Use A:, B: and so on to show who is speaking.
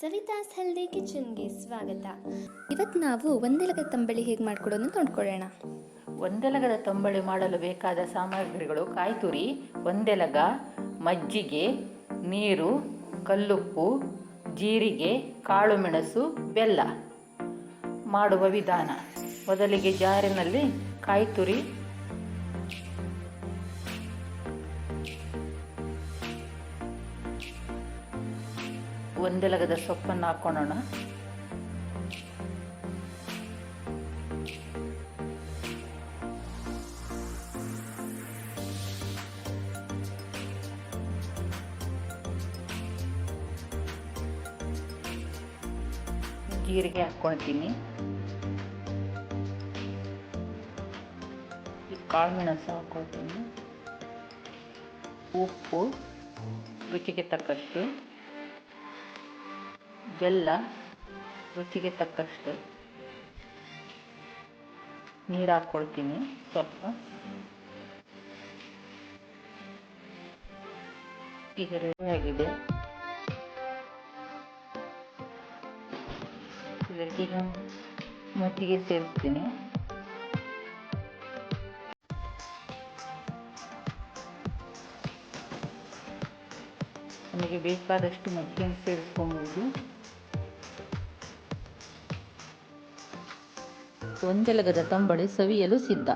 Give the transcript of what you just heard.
A: ಸವಿತಾಸ್ healthy ಕಿಚನ್ಗೆ ಸ್ವಾಗತ. ಇವತ್ತು ನಾವು ಒಂದೆಲಗ ತಂಬಳಿ ಹೇಗೆ ಮಾಡ್ಕೊಡೋದು ನೋಡ್ಕೊಳ್ಳೋಣ
B: ಒಂದೆಲಗದ ತಂಬಳಿ ಮಾಡಲು ಬೇಕಾದ ಸಾಮಗ್ರಿಗಳು ಕಾಯಿ ತುರಿ ಒಂದೆಲಗ ಮಜ್ಜಿಗೆ, ನೀರು, ಕಲ್ಲುಪ್ಪು, ಜೀರಿಗೆ ಕಾಳು ಮೆಣಸು ಬೆಲ್ಲ. ಮಾಡುವ ವಿಧಾನ. ಮೊದಲಿಗೆ ಜಾರಿನಲ್ಲಿ ಕಾಯಿ ಒಂದೆಲಗದ ಸೊಪ್ಪನ್ನು ಹಾಕ್ಕೊಳ್ಳೋಣ ಜೀರಿಗೆ ಹಾಕ್ಕೊಳ್ತೀನಿ. ಈ ಕಾಳು ಮೆಣಸು ಹಾಕ್ಕೊಳ್ತೀನಿ. ಉಪ್ಪು ರುಚಿಗೆ ತಕ್ಕಷ್ಟು. ಬೆಲ್ಲ, ರುಚಿಗೆ ತಕ್ಕಷ್ಟು ನೀರು ಹಾಕ್ಕೊಳ್ತೀನಿ ಸ್ವಲ್ಪ. ಈಗ ರೆಡಿ ಆಗಿದೆ. ಇದಕ್ಕೆ ಮಜ್ಜಿಗೆ ಸೇರಿಸ್ತೀನಿ. ನಮಗೆ ಬೇಕಾದಷ್ಟು ಮಜ್ಜಿಗೆ ಸೇರಿಸ್ಕೊಬೋದು. ಒಂದೆಲಗದ ತಂಬಳಿ ಸವಿಯಲು ಸಿದ್ಧ